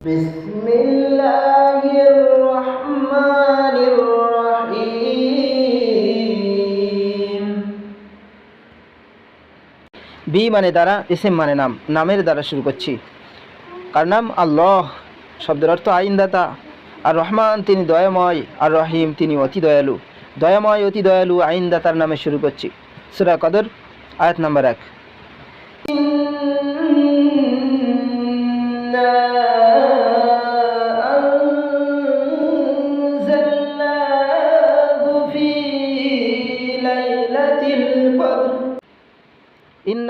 بسم الله الرحمن الرحيم B মানে দ্বারা ইসেম মানে নাম নামের দ্বারা শুরু করছি কার নাম আল্লাহ শব্দের অর্থ আইনদাতা আর রহমান তিনি দয়াময় আর রহিম তিনি অতি দয়ালু দয়াময় অতি দয়ালু আইনদাতার নামে শুরু করছি সুরা কদর আয়াত নাম্বার এক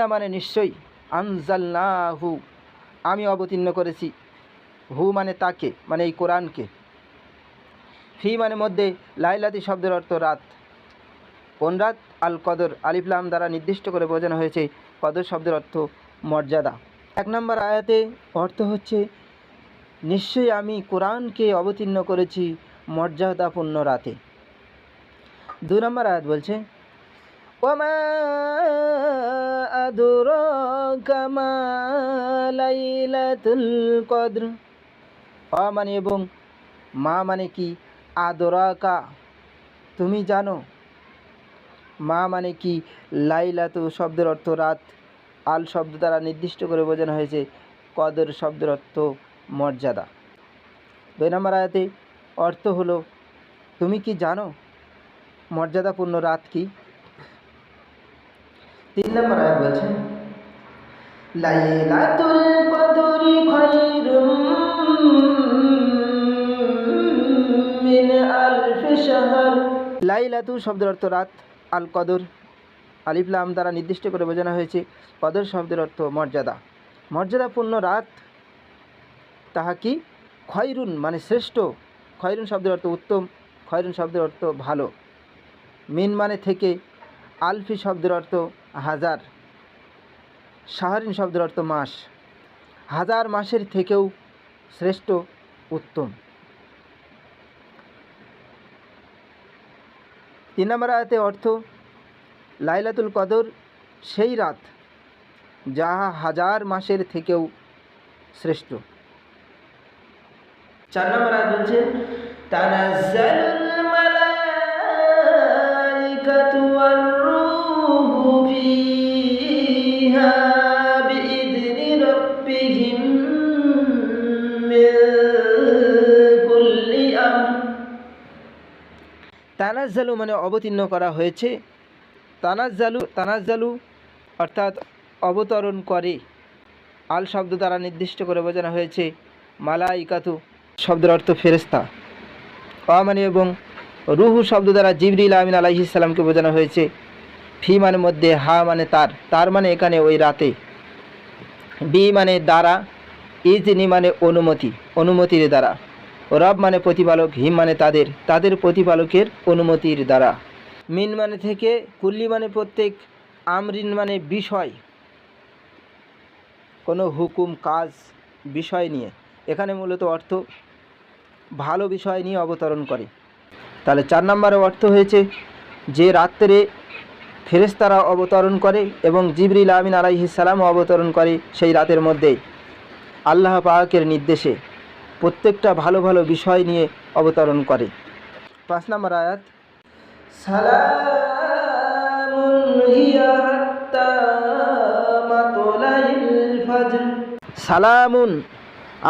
ইন্না মানে নিশ্চয়ই? আনজালনাহু। আমি অবতীর্ণ করেছি। হু মানে তাকে মানে এই কোরআনকে। ফি মানে মধ্যে লাইলাতি শব্দের অর্থ রাত। কোন রাত? আল কদর। আলিফলাম দ্বারা নির্দিষ্ট করে বোঝানো হয়েছে কদর শব্দের অর্থ মর্যাদা। এক নম্বর আয়াতে অর্থ হচ্ছে, নিশ্চয়ই আমি কোরআনকে অবতীর্ণ করেছি মর্যাদাপূর্ণ রাতে। দু নম্বর আয়াত বলছে وما أدراك ما ليلة القدر অ মানে এবং মা মানে কি আদরাকা তুমি জানো মা মানে কি লাইলাতু শব্দের অর্থ রাত আল শব্দ দ্বারা নির্দিষ্ট করে বোঝানো হয়েছে কদর শব্দের অর্থ মর্যাদা দুই নম্বর আয়াতে অর্থ হলো তুমি কি জানো মর্যাদাপূর্ণ রাত কি তিন নম্বর আয়াত বলছে, লাইলাতুল কদরি খায়রুম মিন আলফি শাহর। লাইলাতু শব্দের অর্থ রাত, আল কদর। আলিফ, লাম দ্বারা নির্দিষ্ট করে বোঝানো হয়েছে, কদর শব্দের অর্থ মর্যাদা। মর্যাদাপূর্ণ রাত তাহা কি? খয়রুন মানে শ্রেষ্ঠ। খয়রুন শব্দের অর্থ উত্তম, খয়রুন শব্দের অর্থ ভালো। মিন মানে থেকে, আলফি শব্দের অর্থ হাজার। সাহারিন শব্দের অর্থ মাস। হাজার মাসের থেকেও শ্রেষ্ঠ উত্তম। তিন নম্বর আয়াতে অর্থ, লাইলাতুল কদর সেই রাত যাহা হাজার মাসের থেকেও শ্রেষ্ঠ। চার নম্বর আয়াত বলছে, তানাজ্জালুল তানাজ্জালু মানে অবতীর্ণ করা হয়েছে। তানাজ্জালু তানাজ্জালু অর্থাৎ অবতরণ করে। আল শব্দ দ্বারা নির্দিষ্ট করে বোঝানো হয়েছে, মালাইকাতু শব্দের অর্থ ফেরেস্তা অ মানে এবং রুহু শব্দ দ্বারা জিবরিল আমিন আলাইহিসাল্লামকে বোঝানো হয়েছে, ফি মানে মধ্যে হা মানে তার তার মানে এখানে ওই রাতে। বি মানে দ্বারা, ইজনি মানে অনুমতি, অনুমতির দ্বারা। রব মানে প্রতিপালক, হিম মানে তাদের তাদের প্রতিপালকের অনুমতির দ্বারা। মিন মানে থেকে, কুল্লি মানে প্রত্যেক, আমরিন মানে বিষয়। কোনো হুকুম, কাজ, বিষয় নিয়ে। এখানে মূলত অর্থ ভালো বিষয় নিয়ে অবতরণ করে। তাহলে চার নম্বরে অর্থ হয়েছে, যে রাত্রে ফেরেস্তারা অবতরণ করে এবং জিবরিল আমিন আলাইহিসালামও অবতরণ করে সেই রাতের মধ্যে আল্লাহ পাকের নির্দেশে। প্রত্যেকটা ভালো ভালো বিষয় নিয়ে অবতরণ করে। পাঁচ নম্বর আয়াত সালামুন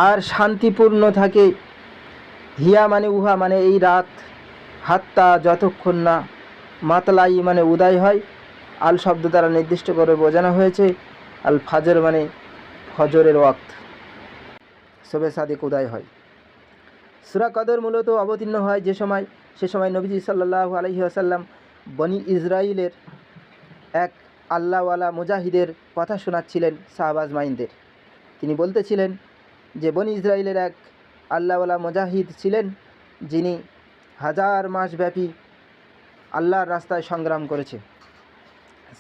আর শান্তিপূর্ণ থাকে। হিয়া মানে উহা মানে এই রাত। হাত্তা যতক্ষণ না মাতলাই মানে উদয় হয়। আল শব্দ দ্বারা নির্দিষ্ট করে বোঝানো হয়েছে। আল ফাজর মানে ফজরের ওয়াক্ত। সবে সাদিক উদয় হয়। সুরা কদর মূলত অবতীর্ণ হয় যে সময়, সে সময় নবীজি সাল্লাহ আলহি আসাল্লাম বনি ইসরায়েলের এক আল্লাহওয়ালা মুজাহিদের কথা শোনাচ্ছিলেন শাহবাজ মাইনদের। তিনি বলতেছিলেন যে বনি ইসরায়েলের এক আল্লাহওয়ালা মুজাহিদ ছিলেন যিনি হাজার মাস ব্যাপী আল্লাহর রাস্তায় সংগ্রাম করেছে।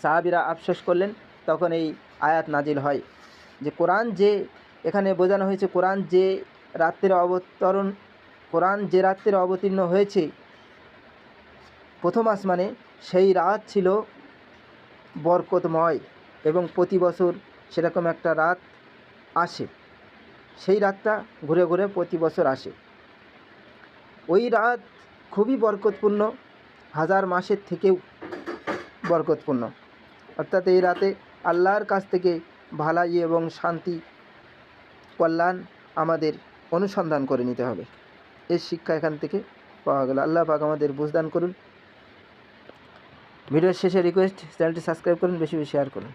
সাহাবিরা আফসোস করলেন, তখন এই আয়াত নাজিল হয় যে কোরআন যে এখানে বোঝানো হয়েছে কোরআন যে রাত্রের অবতরণ, কোরআন যে রাত্রের অবতীর্ণ হয়েছে, প্রথম আসমানে সেই রাত ছিল বরকতময় এবং প্রতি বছর সেরকম একটা রাত আসে। সেই রাতটা ঘুরে ঘুরে প্রতি বছর আসে। ওই রাত খুবই বরকতপূর্ণ, হাজার মাসের থেকেও বরকতপূর্ণ। অর্থাৎ এই রাতে আল্লাহর কাছ থেকে ভালাই এবং শান্তি কল্যাণ আমাদের অনুসন্ধান করে নিতে হবে। এর শিক্ষা এখান থেকে পাওয়া গেল। আল্লাহ পাক আমাদের বুঝদান করুন। ভিডিওর শেষে রিকোয়েস্ট চ্যানেলটি সাবস্ক্রাইব করুন, বেশি বেশি শেয়ার করুন।